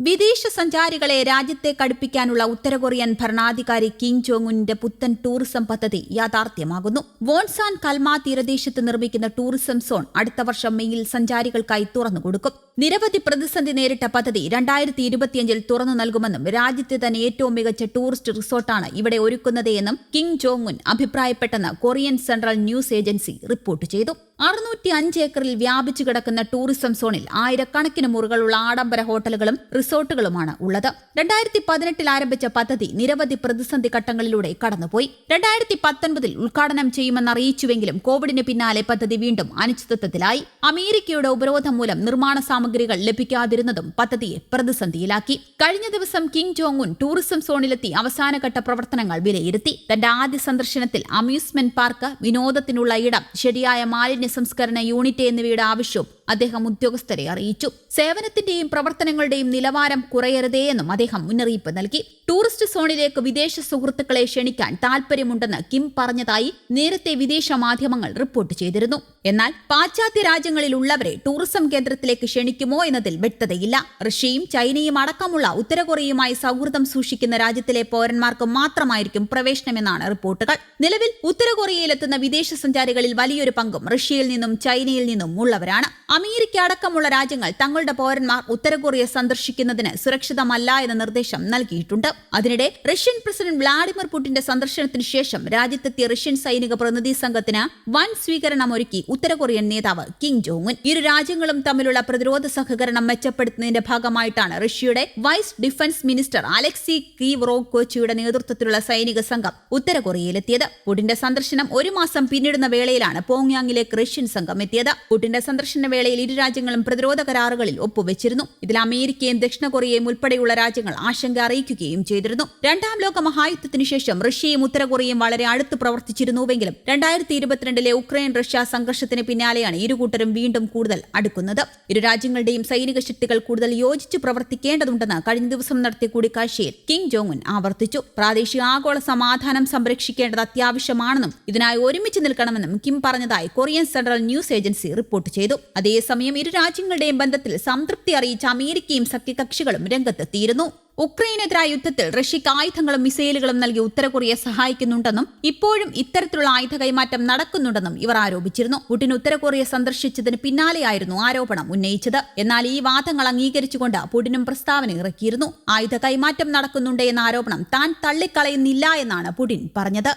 വിദേശ സഞ്ചാരികളെ രാജ്യത്തെ കടുപ്പിക്കാനുള്ള ഉത്തര കൊറിയൻ ഭരണാധികാരി കിം ജോങ് ഉന്നിന്റെ പുത്തൻ ടൂറിസം പദ്ധതി യാഥാർത്ഥ്യമാകുന്നു. വോൺസാൻ കൽമ തീരദേശത്ത് നിർമ്മിക്കുന്ന ടൂറിസം സോൺ അടുത്ത വർഷം മെയ്യിൽ സഞ്ചാരികൾക്കായി തുറന്നുകൊടുക്കും. നിരവധി പ്രതിസന്ധി നേരിട്ട പദ്ധതി രണ്ടായിരത്തി ഇരുപത്തിയഞ്ചിൽ തുറന്നു നൽകുമെന്നും രാജ്യത്തെ തന്നെ ഏറ്റവും മികച്ച ടൂറിസ്റ്റ് റിസോർട്ടാണ് ഇവിടെ ഒരുക്കുന്നതെന്നും Kim Jong Un അഭിപ്രായപ്പെട്ടെന്ന് Korean Central News Agency report ചെയ്തു. അറുന്നൂറ്റി അഞ്ച് ഏക്കറിൽ വ്യാപിച്ചു കിടക്കുന്ന ടൂറിസം സോണിൽ ആയിരക്കണക്കിന് മുറികളുള്ള ആഡംബര ഹോട്ടലുകളും റിസോർട്ടുകളുമാണ് ഉള്ളത്. രണ്ടായിരത്തി പതിനെട്ടിൽ ആരംഭിച്ച പദ്ധതി നിരവധി പ്രതിസന്ധി ഘട്ടങ്ങളിലൂടെ കടന്നുപോയി. രണ്ടായിരത്തി പത്തൊൻപതിൽ ഉദ്ഘാടനം ചെയ്യുമെന്ന് അറിയിച്ചുവെങ്കിലും കോവിഡിന് പിന്നാലെ പദ്ധതി വീണ്ടും അനിശ്ചിതത്വത്തിലായി. അമേരിക്കയുടെ ഉപരോധം മൂലം നിർമ്മാണ സാമഗ്രികൾ ലഭിക്കാതിരുന്നതും പദ്ധതിയെ പ്രതിസന്ധിയിലാക്കി. കഴിഞ്ഞ ദിവസം കിങ് ജോങ് ഉൻ ടൂറിസം സോണിലെത്തി അവസാനഘട്ട പ്രവർത്തനങ്ങൾ വിലയിരുത്തി. തന്റെ ആദ്യ സന്ദർശനത്തിൽ അമ്യൂസ്മെന്റ് പാർക്ക് വിനോദത്തിനുള്ള ഇടം ശരിയായ മാലിന്യ സംസ്കരണ യൂണിറ്റ് എന്നിവയുടെ ആവശ്യവും അദ്ദേഹം ഉദ്യോഗസ്ഥരെ അറിയിച്ചു. സേവനത്തിന്റെയും പ്രവർത്തനങ്ങളുടെയും നിലവാരം കുറയരുതേ എന്നും അദ്ദേഹം മുന്നറിയിപ്പ് നൽകി. ടൂറിസ്റ്റ് സോണിലേക്ക് വിദേശ സുഹൃത്തുക്കളെ ക്ഷണിക്കാൻ താൽപര്യമുണ്ടെന്ന് കിം പറഞ്ഞതായി നേരത്തെ വിദേശ മാധ്യമങ്ങൾ റിപ്പോർട്ട് ചെയ്തിരുന്നു. എന്നാൽ പാശ്ചാത്യ രാജ്യങ്ങളിലുള്ളവരെ ടൂറിസം കേന്ദ്രത്തിലേക്ക് ക്ഷണിക്കുമോ എന്നതിൽ വ്യക്തതയില്ല. റഷ്യയും ചൈനയും അടക്കമുള്ള ഉത്തര കൊറിയയുമായി സൗഹൃദം സൂക്ഷിക്കുന്ന രാജ്യത്തിലെ പൗരന്മാർക്ക് മാത്രമായിരിക്കും പ്രവേശനമെന്നാണ് റിപ്പോർട്ടുകൾ. നിലവിൽ ഉത്തര കൊറിയയിലെത്തുന്ന വിദേശ സഞ്ചാരികളിൽ വലിയൊരു പങ്കും റഷ്യയിൽ നിന്നും ചൈനയിൽ നിന്നും ഉള്ളവരാണ്. അമേരിക്ക അടക്കമുള്ള രാജ്യങ്ങൾ തങ്ങളുടെ പൗരന്മാർ ഉത്തര കൊറിയ സന്ദർശിക്കുന്നതിന് സുരക്ഷിതമല്ല എന്ന നിർദ്ദേശം നൽകിയിട്ടുണ്ട്. അതിനിടെ റഷ്യൻ പ്രസിഡന്റ് വ്ളാഡിമിർ പുടിന്റെ സന്ദർശനത്തിന് ശേഷം രാജ്യത്തെത്തിയ റഷ്യൻ സൈനിക പ്രതിനിധി സംഘത്തിന് വൻ സ്വീകരണം ഒരുക്കി ഉത്തര കൊറിയൻ നേതാവ് കിം ഉൻ. ഇരു രാജ്യങ്ങളും തമ്മിലുള്ള പ്രതിരോധ സഹകരണം മെച്ചപ്പെടുത്തുന്നതിന്റെ ഭാഗമായിട്ടാണ് റഷ്യയുടെ വൈസ് ഡിഫൻസ് മിനിസ്റ്റർ അലക്സി കീവ്റോക്കോച്ചിയുടെ നേതൃത്വത്തിലുള്ള സൈനിക സംഘം ഉത്തര കൊറിയയിലെത്തിയത്. പുടിന്റെ സന്ദർശനം ഒരു മാസം പിന്നിടുന്ന വേളയിലാണ് പോങ്യാങ്ങിലേക്ക് റഷ്യൻ സംഘം എത്തിയത്. പുടിന്റെ സന്ദർശന വേളയിൽ ഇരു രാജ്യങ്ങളും പ്രതിരോധ കരാറുകളിൽ ഒപ്പുവെച്ചിരുന്നു. ഇതിൽ അമേരിക്കയും ദക്ഷിണ കൊറിയയും ഉൾപ്പെടെയുള്ള രാജ്യങ്ങൾ ആശങ്ക അറിയിക്കുകയും ചെയ്തിരുന്നു. രണ്ടാം ലോക മഹായുദ്ധത്തിനു ശേഷം റഷ്യയും ഉത്തര കൊറിയയും വളരെ അടുത്ത് പ്രവർത്തിച്ചിരുന്നുവെങ്കിലും രണ്ടായിരത്തി ഇരുപത്തിരണ്ടിലെ ഉക്രൈൻ റഷ്യ സംഘർഷത്തിന് പിന്നാലെയാണ് ഇരുകൂട്ടരും വീണ്ടും കൂടുതൽ അടുക്കുന്നത്. ഇരു രാജ്യങ്ങളുടെയും സൈനിക ശക്തികൾ കൂടുതൽ യോജിച്ച് പ്രവർത്തിക്കേണ്ടതുണ്ടെന്ന് കഴിഞ്ഞ ദിവസം നടത്തിയ കൂടിക്കാഴ്ചയിൽ കിം ജോങ് ഉൻ ആവർത്തിച്ചു. പ്രാദേശിക ആഗോള സമാധാനം സംരക്ഷിക്കേണ്ടത് അത്യാവശ്യമാണെന്നും ഇതിനായി ഒരുമിച്ച് നിൽക്കണമെന്നും കിം പറഞ്ഞതായി Korean Central News Agency report ചെയ്തു. അതേസമയം ഇരു രാജ്യങ്ങളുടെയും ബന്ധത്തിൽ സംതൃപ്തി അറിയിച്ച അമേരിക്കയും സഖ്യകക്ഷികളും രംഗത്തെത്തിയിരുന്നു. ഉക്രൈനെതിരായ യുദ്ധത്തിൽ റഷ്യക്ക് ആയുധങ്ങളും മിസൈലുകളും നൽകി ഉത്തര കൊറിയ സഹായിക്കുന്നുണ്ടെന്നും ഇപ്പോഴും ഇത്തരത്തിലുള്ള ആയുധ കൈമാറ്റം നടക്കുന്നുണ്ടെന്നും ഇവർ ആരോപിച്ചിരുന്നു. പുടിൻ ഉത്തര കൊറിയ സന്ദർശിച്ചതിന് പിന്നാലെയായിരുന്നു ആരോപണം ഉന്നയിച്ചത്. എന്നാൽ ഈ വാദങ്ങൾ അംഗീകരിച്ചുകൊണ്ട് പുടിനും പ്രസ്താവന ഇറക്കിയിരുന്നു. ആയുധ കൈമാറ്റം നടക്കുന്നുണ്ട് എന്ന ആരോപണം താൻ തള്ളിക്കളയുന്നില്ല എന്നാണ് പുടിൻ പറഞ്ഞത്.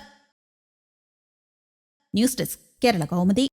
News desk Kerala Kaumudi.